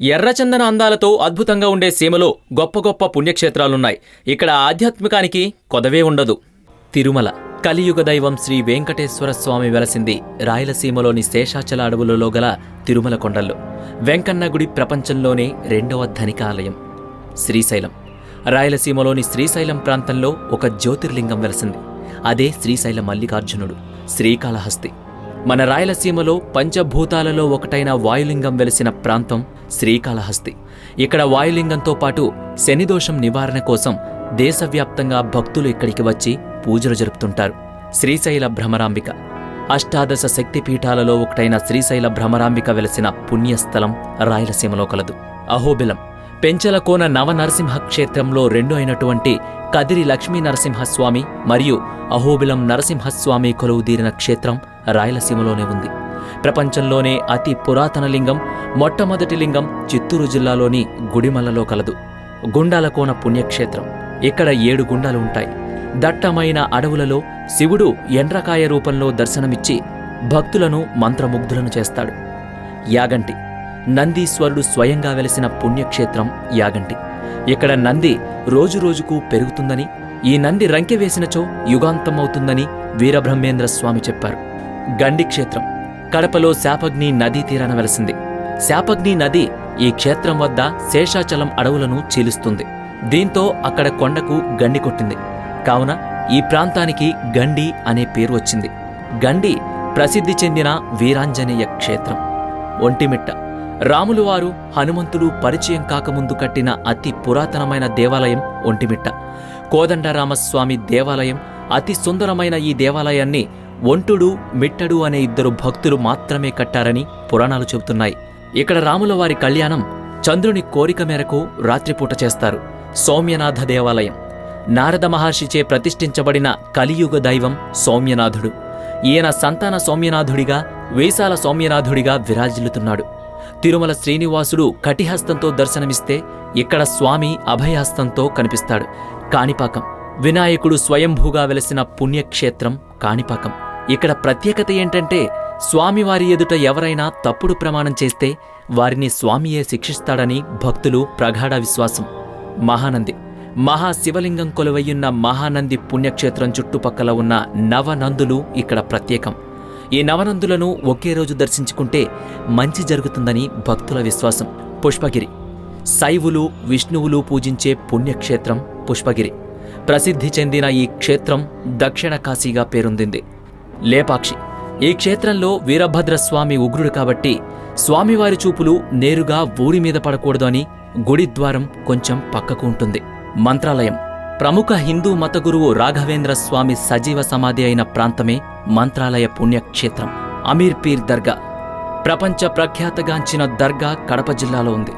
ఎర్రచందన అందాలతో అద్భుతంగా ఉండే సీమలో గొప్ప గొప్ప పుణ్యక్షేత్రాలున్నాయి. ఇక్కడ ఆధ్యాత్మికానికి కొదవే ఉండదు. తిరుమల కలియుగ దైవం శ్రీ వెంకటేశ్వర స్వామి వెలసింది రాయలసీమలోని శేషాచల అడవులలో గల తిరుమల కొండల్లో వెంకన్న గుడి ప్రపంచంలోనే రెండవ ధనిక ఆలయం శ్రీశైలం రాయలసీమలోని శ్రీశైలం ప్రాంతంలో ఒక జ్యోతిర్లింగం వెలసింది. అదే శ్రీశైల మల్లికార్జునుడు శ్రీకాళహస్తి. మన రాయలసీమలో పంచభూతాలలో ఒకటైన వాయులింగం వెలిసిన ప్రాంతం శ్రీకాళహస్తి. ఇక్కడ వాయులింగంతో పాటు శనిదోషం నివారణ కోసం దేశవ్యాప్తంగా భక్తులు ఇక్కడికి వచ్చి పూజలు జరుపుతుంటారు. శ్రీశైల భ్రమరాంబిక. అష్టాదశ శక్తిపీఠాలలో ఒకటైన శ్రీశైల భ్రమరాంబిక వెలసిన పుణ్యస్థలం రాయలసీమలో కలదు. అహోబిలం. పెంచలకోన నవనరసింహ క్షేత్రంలో రెండు అయినటువంటి కదిరి లక్ష్మీ నరసింహస్వామి మరియు అహోబిలం నరసింహస్వామి కొలువుదీరిన క్షేత్రం రాయలసీమలోనే ఉంది. ప్రపంచంలోనే అతి పురాతన లింగం మొట్టమొదటి లింగం చిత్తూరు జిల్లాలోని గుడిమల్లలో కలదు. గుండాలకోన పుణ్యక్షేత్రం. ఇక్కడ ఏడు గుండాలు ఉంటాయి. దట్టమైన అడవులలో శివుడు ఎండ్రకాయ రూపంలో దర్శనమిచ్చి భక్తులను మంత్రముగ్ధులను చేస్తాడు. యాగంటి నందీశ్వరుడు స్వయంగా వెలిసిన పుణ్యక్షేత్రం యాగంటి. ఇక్కడ నంది రోజురోజుకు పెరుగుతుందని ఈ నంది రంకె వేసినచో యుగాంతమవుతుందని వీరబ్రహ్మేంద్ర స్వామి చెప్పారు. గండి క్షేత్రం. కడపలో శాపగ్ని నదీ తీరాన వెలసింది. శాపగ్ని నది ఈ క్షేత్రం వద్ద శేషాచలం అడవులను చీలుస్తుంది. దీంతో అక్కడ కొండకు గండి కొట్టింది. కావున ఈ ప్రాంతానికి గండి అనే పేరు వచ్చింది. గండి ప్రసిద్ధి చెందిన వీరాంజనేయ క్షేత్రం. ఒంటిమిట్ట. రాములువారు హనుమంతుడు పరిచయం కాకముందు కట్టిన అతి పురాతనమైన దేవాలయం ఒంటిమిట్ట. కోదండరామస్వామి దేవాలయం అతి సుందరమైన ఈ దేవాలయాన్ని ఒంటుడు మిట్టడు అనే ఇద్దరు భక్తులు మాత్రమే కట్టారని పురాణాలు చెబుతున్నాయి. ఇక్కడ రాములవారి కళ్యాణం చంద్రుని కోరిక మేరకు రాత్రిపూట చేస్తారు. సౌమ్యనాథ దేవాలయం. నారద మహర్షిచే ప్రతిష్ఠించబడిన కలియుగ దైవం సౌమ్యనాథుడు. ఈయన సంతాన సౌమ్యనాథుడిగా వేసాల సౌమ్యనాథుడిగా విరాజిల్లుతున్నాడు. తిరుమల శ్రీనివాసుడు కటిహస్తంతో దర్శనమిస్తే ఇక్కడ స్వామి అభయహస్తంతో కనిపిస్తాడు. కాణిపాకం. వినాయకుడు స్వయంభూగా వెలసిన పుణ్యక్షేత్రం కాణిపాకం. ఇక్కడ ప్రత్యేకత ఏంటంటే స్వామివారి ఎదుట ఎవరైనా తప్పుడు ప్రమాణం చేస్తే వారిని స్వామియే శిక్షిస్తాడని భక్తులు ప్రగాఢ విశ్వాసం. మహానంది. మహాశివలింగం కొలువయ్యున్న మహానంది పుణ్యక్షేత్రం చుట్టుపక్కల ఉన్న నవనందులు ఇక్కడ ప్రత్యేకం. ఈ నవనందులను ఒకే రోజు దర్శించుకుంటే మంచి జరుగుతుందని భక్తుల విశ్వాసం. పుష్పగిరి. శైవులు విష్ణువులు పూజించే పుణ్యక్షేత్రం పుష్పగిరి. ప్రసిద్ధి చెందిన ఈ క్షేత్రం దక్షిణ కాశీగా పేరొందింది. లేపాక్షి. ఈ క్షేత్రంలో వీరభద్రస్వామి ఉగ్రుడు కాబట్టి స్వామివారి చూపులు నేరుగా ఊరి మీద పడకూడదు అని గుడి ద్వారం కొంచెం పక్కకు ఉంటుంది. మంత్రాలయం. ప్రముఖ హిందూ మత గురువు రాఘవేంద్ర స్వామి సజీవ సమాధి అయిన ప్రాంతమే మంత్రాలయ పుణ్యక్షేత్రం అమీర్ పీర్ దర్గా. ప్రపంచ ప్రఖ్యాతగాంచిన దర్గా కడప జిల్లాలో ఉంది.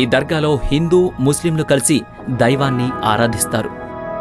ఈ దర్గాలో హిందూ ముస్లింలు కలిసి దైవాన్ని ఆరాధిస్తారు.